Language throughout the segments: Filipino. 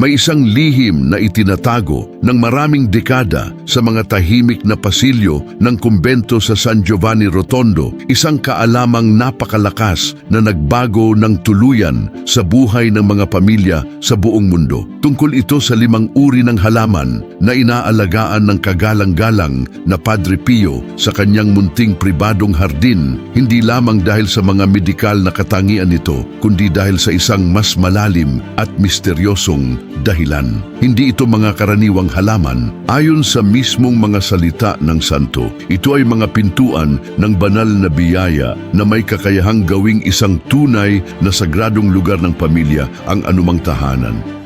May isang lihim na itinatago ng maraming dekada sa mga tahimik na pasilyo ng kumbento sa San Giovanni Rotondo, isang kaalamang napakalakas na nagbago ng tuluyan sa buhay ng mga pamilya sa buong mundo. Tungkol ito sa limang uri ng halaman na inaalagaan ng kagalang-galang na Padre Pio sa kanyang munting pribadong hardin, hindi lamang dahil sa mga medikal na katangian nito, kundi dahil sa isang mas malalim at misteryosong dahilan. Hindi ito mga karaniwang halaman. Ayon sa mismong mga salita ng santo, ito ay mga pintuan ng banal na biyaya na may kakayahang gawing isang tunay na sagradong lugar ng pamilya ang anumang tahanan.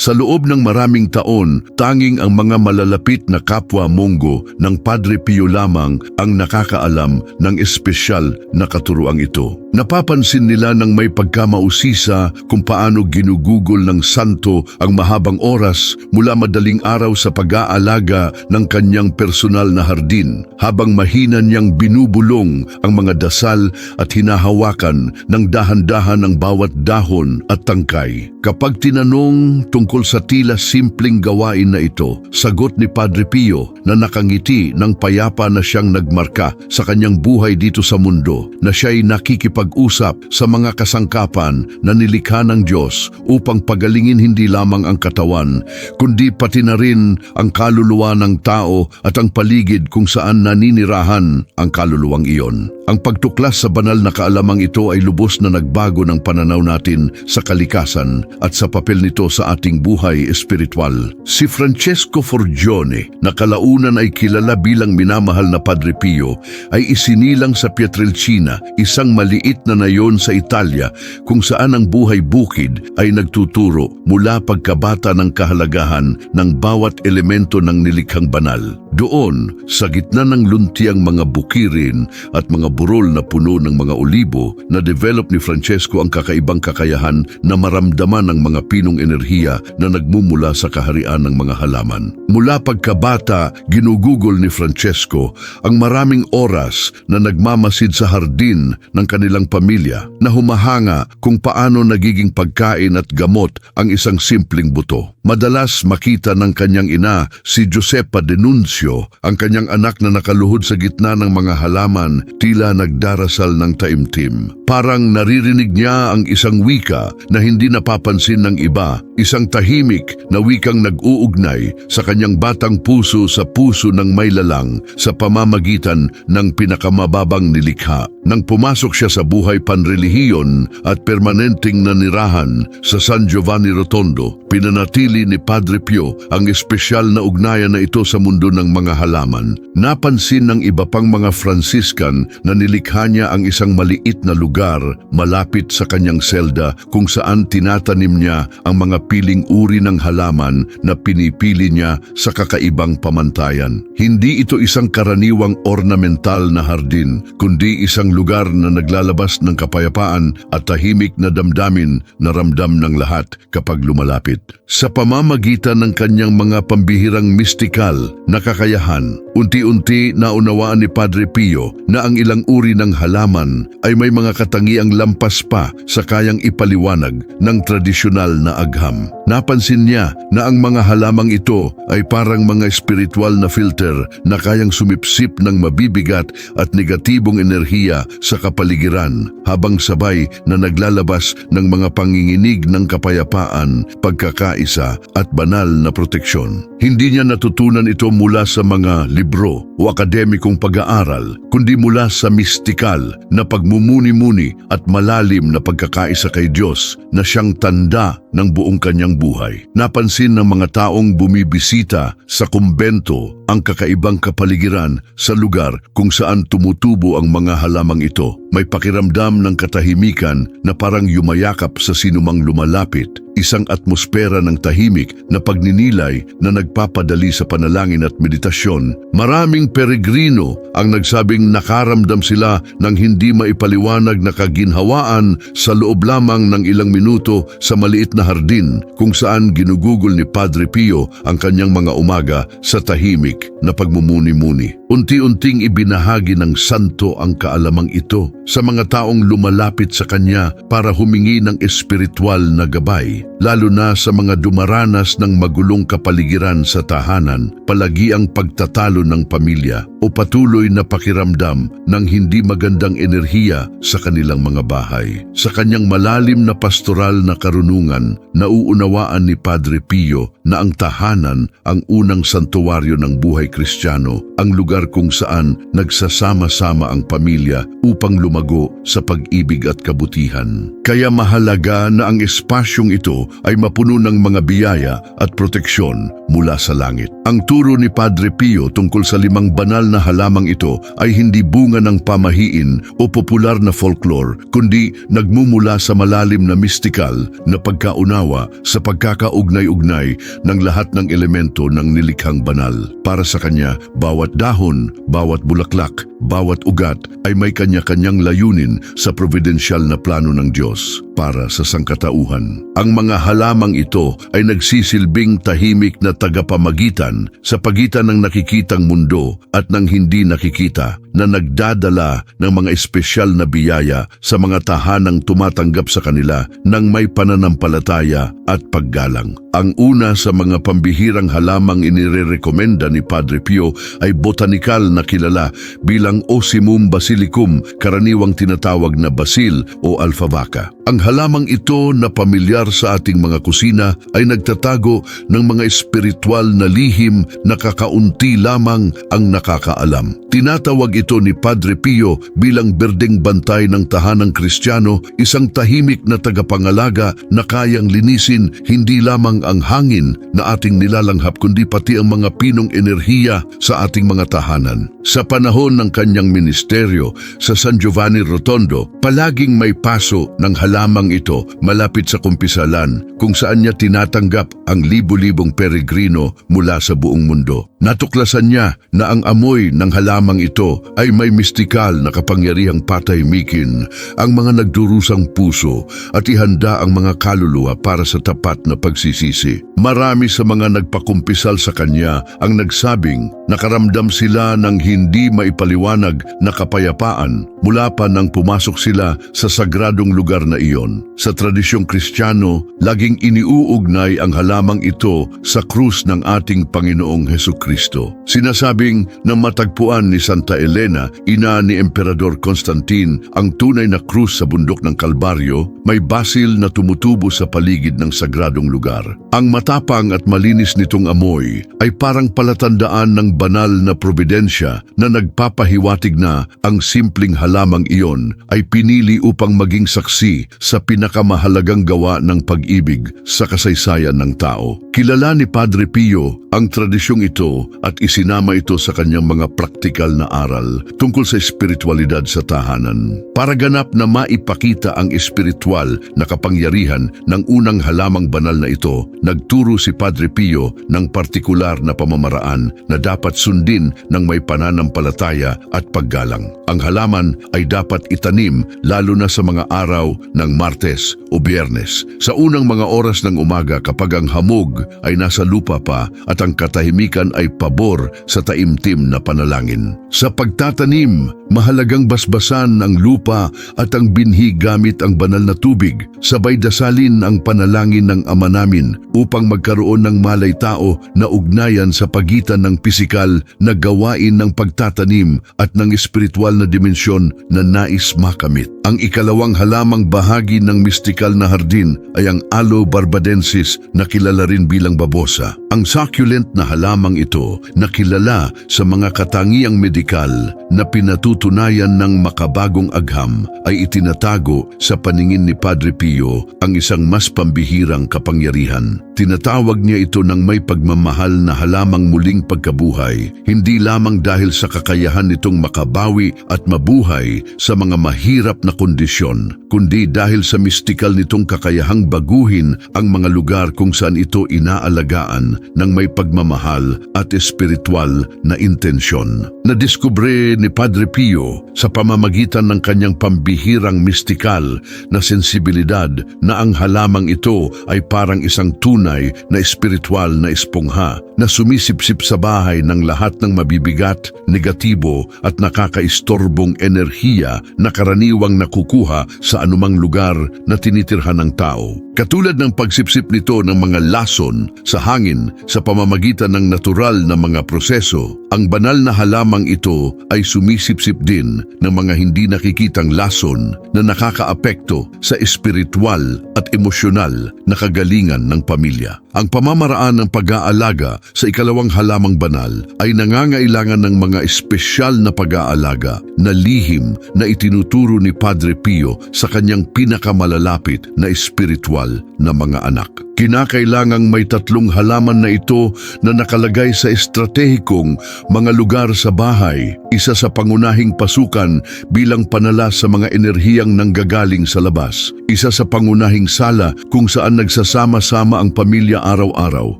Sa loob ng maraming taon, tanging ang mga malalapit na kapwa Monggo ng Padre Pio lamang ang nakakaalam ng espesyal na katuruang ito. Napapansin nila ng may pagkamausisa kung paano ginugugol ng santo ang mahabang oras mula madaling araw sa pag-aalaga ng kanyang personal na hardin, habang mahina niyang binubulong ang mga dasal at hinahawakan ng dahan-dahan ang bawat dahon at tangkay. Kapag tinanong tungkol sa tila simpleng gawain na ito, sagot ni Padre Pio na nakangiti ng payapa na siyang nagmarka sa kanyang buhay dito sa mundo, na siya'y nakikipag-usap sa mga kasangkapan na nilikha ng Diyos upang pagalingin hindi lamang ang katawan, kundi pati na rin ang kaluluwa ng tao at ang paligid kung saan naninirahan ang kaluluwang iyon. Ang pagtuklas sa banal na kaalamang ito ay lubos na nagbago ng pananaw natin sa kalikasan at sa papel nito sa ating buhay espiritual. Si Francesco Forgione, na kalaunan ay kilala bilang minamahal na Padre Pio, ay isinilang sa Pietrelcina, isang maliit na nayon sa Italia kung saan ang buhay bukid ay nagtuturo mula pagkabata ng kahalagahan ng bawat elemento ng nilikhang banal. Doon, sa gitna ng luntiang mga bukirin at mga burol na puno ng mga olibo, na-develop ni Francesco ang kakaibang kakayahan na maramdaman ang mga pinong enerhiya na nagmumula sa kaharian ng mga halaman. Mula pagkabata, ginugugol ni Francesco ang maraming oras na nagmamasid sa hardin ng kanilang pamilya na humahanga kung paano nagiging pagkain at gamot ang isang simpleng buto. Madalas makita ng kanyang ina si Josepa Denuncio, ang kanyang anak na nakaluhod sa gitna ng mga halaman tila nagdarasal ng taimtim. Parang naririnig niya ang isang wika na hindi napapansin ng iba, isang tahimik na wikang nag-uugnay sa kanyang batang puso sa puso ng may lalang sa pamamagitan ng pinakamababang nilikha. Nang pumasok siya sa buhay panrelihiyon at permanenteng nanirahan sa San Giovanni Rotondo, pinanatili ni Padre Pio ang espesyal na ugnayan na ito sa mundo ng mga halaman. Napansin ng iba pang mga Franciscan na nilikha niya ang isang maliit na lugar malapit sa kanyang selda kung saan tinatanim niya ang mga piling uri ng halaman na pinipili niya sa kakaibang pamantayan. Hindi ito isang karaniwang ornamental na hardin, kundi isang lugar na naglalabas ng kapayapaan at tahimik na damdamin na ramdam ng lahat kapag lumalapit. Sa pamamagitan ng kanyang mga pambihirang mistikal na kakayahan, unti-unti naunawaan ni Padre Pio na ang ilang uri ng halaman ay may mga katangiang lampas pa sa kayang ipaliwanag ng tradisyonal na agham. Napansin niya na ang mga halamang ito ay parang mga spiritual na filter na kayang sumipsip ng mabibigat at negatibong enerhiya sa kapaligiran habang sabay na naglalabas ng mga panginginig ng kapayapaan, pagkakaisa at banal na proteksyon. Hindi niya natutunan ito mula sa mga libro o akademikong pag-aaral, kundi mula sa mistikal na pagmumuni-muni at malalim na pagkakaisa kay Diyos na siyang tanda ng buong kanyang buhay. Napansin ng mga taong bumibisita sa kumbento ang kakaibang kapaligiran sa lugar kung saan tumutubo ang mga halamang ito. May pakiramdam ng katahimikan na parang yumayakap sa sinumang lumalapit, isang atmosfera ng tahimik na pagninilay na nagpapadali sa panalangin at meditasyon. Maraming peregrino ang nagsabing nakaramdam sila ng hindi maipaliwanag na kaginhawaan sa loob lamang ng ilang minuto sa maliit na hardin kung saan ginugugol ni Padre Pio ang kanyang mga umaga sa tahimik na pagmumuni-muni. Unti-unting ibinahagi ng santo ang kaalamang ito sa mga taong lumalapit sa kanya para humingi ng espiritual na gabay, lalo na sa mga dumaranas ng magulong kapaligiran sa tahanan, palagi ang pagtatalo ng pamilya o patuloy na pakiramdam ng hindi magandang enerhiya sa kanilang mga bahay. Sa kanyang malalim na pastoral na karunungan, nauunawaan ni Padre Pio na ang tahanan ang unang santuwaryo ng buhay kristyano, ang lugar kung saan nagsasama-sama ang pamilya upang lumago sa pag-ibig at kabutihan. Kaya mahalaga na ang espasyong ito ay mapuno ng mga biyaya at proteksyon mula sa langit. Ang turo ni Padre Pio tungkol sa limang banal na halamang ito ay hindi bunga ng pamahiin o popular na folklore, kundi nagmumula sa malalim na mystikal na pagkaunawa sa pagkakaugnay-ugnay ng lahat ng elemento ng nilikhang banal. Para sa kanya, bawat dahon, bawat bulaklak, bawat ugat ay may kanya-kanyang layunin sa providensyal na plano ng Diyos para sa sangkatauhan. Ang mga halamang ito ay nagsisilbing tahimik na tagapamagitan sa pagitan ng nakikitang mundo at ng hindi nakikita na nagdadala ng mga espesyal na biyaya sa mga tahanang tumatanggap sa kanila ng may pananampalataya at paggalang. Ang una sa mga pambihirang halamang inirerekomenda ni Padre Pio ay botanikal na kilala bilang Osimum basilicum, karaniwang tinatawag na basil o alfavaca. Ang halamang ito na pamilyar sa ating mga kusina ay nagtatago ng mga espiritual na lihim na kakaunti lamang ang nakakaalam. Tinatawag ito ni Padre Pio bilang berdeng bantay ng tahanang kristyano, isang tahimik na tagapangalaga na kayang linisin hindi lamang ang hangin na ating nilalanghap kundi pati ang mga pinong enerhiya sa ating mga tahanan. Sa panahon ng kanyang ministeryo sa San Giovanni Rotondo, palaging may paso ng halamang ito malapit sa kumpisalan kung saan niya tinatanggap ang libu-libong peregrino mula sa buong mundo. Natuklasan niya na ang amoy ng halamang ito ay may mistikal na kapangyarihang patahimikin ang mga nagdurusang puso at ihanda ang mga kaluluwa para sa tapat na pagsisisi. Marami sa mga nagpakumpisal sa kanya ang nagsabing nakaramdam sila ng hindi maipaliwanag na kapayapaan mula pa nang pumasok sila sa sagradong lugar na iyon. Sa tradisyong kristyano, laging iniuugnay ang halamang ito sa krus ng ating Panginoong Heso Kristo. Sinasabing na matagpuan ni Santa Elena, ina ni Emperador Constantine, ang tunay na krus sa bundok ng Kalbaryo, may basil na tumutubo sa paligid ng sagradong lugar. Ang matapang at malinis nitong amoy ay parang palatandaan ng banal na probidensya na nagpapahiwatig na ang simpleng halamang iyon ay pinili upang maging saksi sa pinakamahalagang gawa ng pag-ibig sa kasaysayan ng tao. Kilala ni Padre Pio ang tradisyong ito at isinama ito sa kanyang mga praktikal na aral tungkol sa espiritualidad sa tahanan. Para ganap na maipakita ang espiritual na kapangyarihan ng unang halamang banal na ito, nagturo si Padre Pio ng partikular na pamamaraan na dapat sundin ng may pananampalataya at paggalang. Ang halaman ay dapat itanim lalo na sa mga araw ng Martes o Biyernes. Sa unang mga oras ng umaga kapag ang hamog ay nasa lupa pa at ang katahimikan ay pabor sa taimtim na panalangin. Sa pagtatanim, mahalagang basbasan ang lupa at ang binhi gamit ang banal na tubig. Sabay dasalin ang panalangin ng Ama namin upang magkaroon ng malay tao na ugnayan sa pagitan ng pisikal na gawain ng pagtatanim at ng espiritual na dimensyon na nais makamit. Ang ikalawang halamang bahagi ng mystikal na hardin ay ang Aloe barbadensis na kilala rin bilang babosa. Ang succulent na halamang ito na kilala sa mga katangiang medikal na pinatutunayan ng makabagong agham ay itinatago sa paningin ni Padre Pio ang isang mas pambihirang kapangyarihan. Tinatawag niya ito ng may pagmamahal na halamang muling pagkabuhay, hindi lamang dahil sa kakayahan nitong makabawi at mabuhay sa mga mahirap na kondisyon, kundi dahil sa mistikal nitong kakayahang baguhin ang mga lugar kung saan ito inaalagaan ng may pagmamahal at espiritual na intensyon. Nadiskubre ni Padre Pio sa pamamagitan ng kanyang pambihirang mistikal na sensibilidad na ang halamang ito ay parang isang tunay na espiritual na espongha na sumisipsip sa bahay ng lahat ng mabibigat, negatibo at nakakaistorbong enerhiya na karaniwang nakukuha sa anumang lugar na tinitirhan ng tao. Katulad ng pagsipsip nito ng mga lason sa hangin sa pamamagitan ng natural na mga proseso, ang banal na halamang ito ay sumisipsip din ng mga hindi nakikitang lason na nakakaapekto sa espiritual at emosyonal na kagalingan ng pamilya. Ang pamamaraan ng pag-aalaga sa ikalawang halamang banal ay nangangailangan ng mga espesyal na pag-aalaga na lihim na itinuturo ni Padre Pio sa kanyang pinakamalalapit na espiritual na mga anak. Kinakailangang may tatlong halaman na ito na nakalagay sa estratehikong mga lugar sa bahay, isa sa pangunahing pasukan bilang panala sa mga enerhiyang nanggagaling sa labas, isa sa pangunahing sala kung saan nagsasama-sama ang pamilya araw-araw,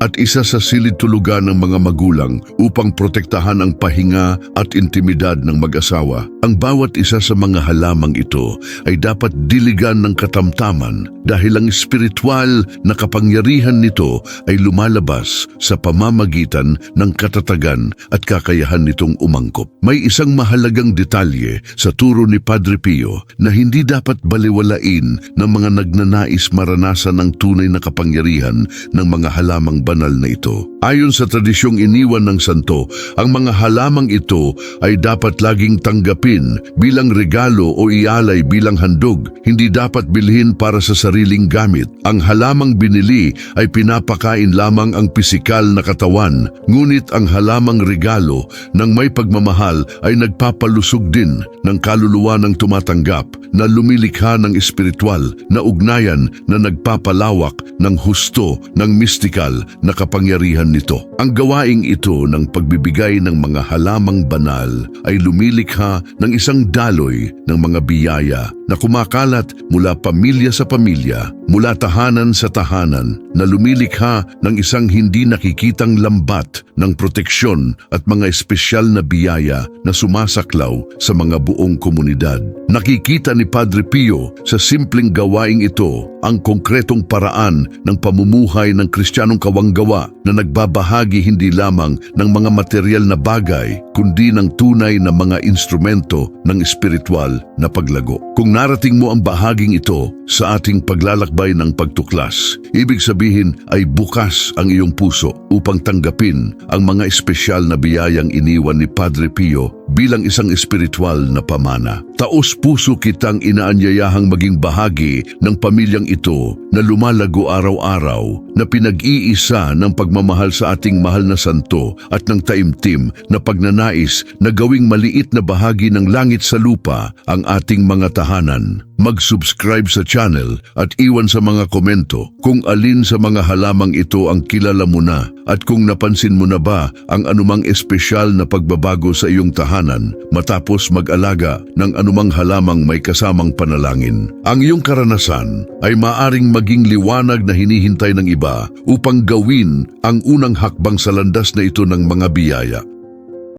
at isa sa silid tulugan ng mga magulang upang protektahan ang pahinga at intimidad ng mag-asawa. Ang bawat isa sa mga halamang ito ay dapat diligan ng katamtaman dahil ang espiritual na kapangyarihan nito ay lumalabas sa pamamagitan ng katatagan at kakayahan nitong umangkop. May isang mahalagang detalye sa turo ni Padre Pio na hindi dapat baliwalain ng mga nagnanais maranasan ng tunay na kapangyarihan ng mga halamang banal na ito. Ayon sa tradisyong iniwan ng santo, ang mga halamang ito ay dapat laging tanggapin bilang regalo o ialay bilang handog, hindi dapat bilhin para sa sariling gamit. Ang halamang binili ay pinapakain lamang ang pisikal na katawan, ngunit ang halamang regalo ng may pagmamahal ay nagpapalusog din ng kaluluwa ng tumatanggap na lumilikha ng espiritual na ugnayan na nagpapalawak ng husto ng mystikal na kapangyarihan nito. Ang gawaing ito ng pagbibigay ng mga halamang banal ay lumilikha ng isang daloy ng mga biyaya na kumakalat mula pamilya sa pamilya, mula tahanan sa tahanan, na lumilikha ng isang hindi nakikitang lambat ng proteksyon at mga espesyal na biyaya na sumasaklaw sa mga buong komunidad. Nakikita ni Padre Pio sa simpleng gawaing ito ang konkretong paraan ng pamumuhay ng kristyanong kawanggawa na nagbabahagi hindi lamang ng mga material na bagay kundi ng tunay na mga instrumento ng espiritual na paglago. Kung narating mo ang bahaging ito sa ating paglalakbay ng pagtuklas, ibig sabihin ay bukas ang iyong puso upang tanggapin ang mga espesyal na biyayang iniwan ni Padre Pio bilang isang espiritual na pamana. Taos puso kitang inaanyayahang maging bahagi ng pamilyang ito na lumalago araw-araw na pinag-iisa ng pagmamahal sa ating mahal na santo at ng taimtim na pagnanais na gawing maliit na bahagi ng langit sa lupa ang ating mga tahanan. Mag-subscribe sa channel at iwan sa mga komento kung alin sa mga halamang ito ang kilala mo na at kung napansin mo na ba ang anumang espesyal na pagbabago sa iyong tahanan matapos mag-alaga ng anumang halamang may kasamang panalangin. Ang iyong karanasan ay maaring maging liwanag na hinihintay ng iba upang gawin ang unang hakbang sa landas na ito ng mga biyaya.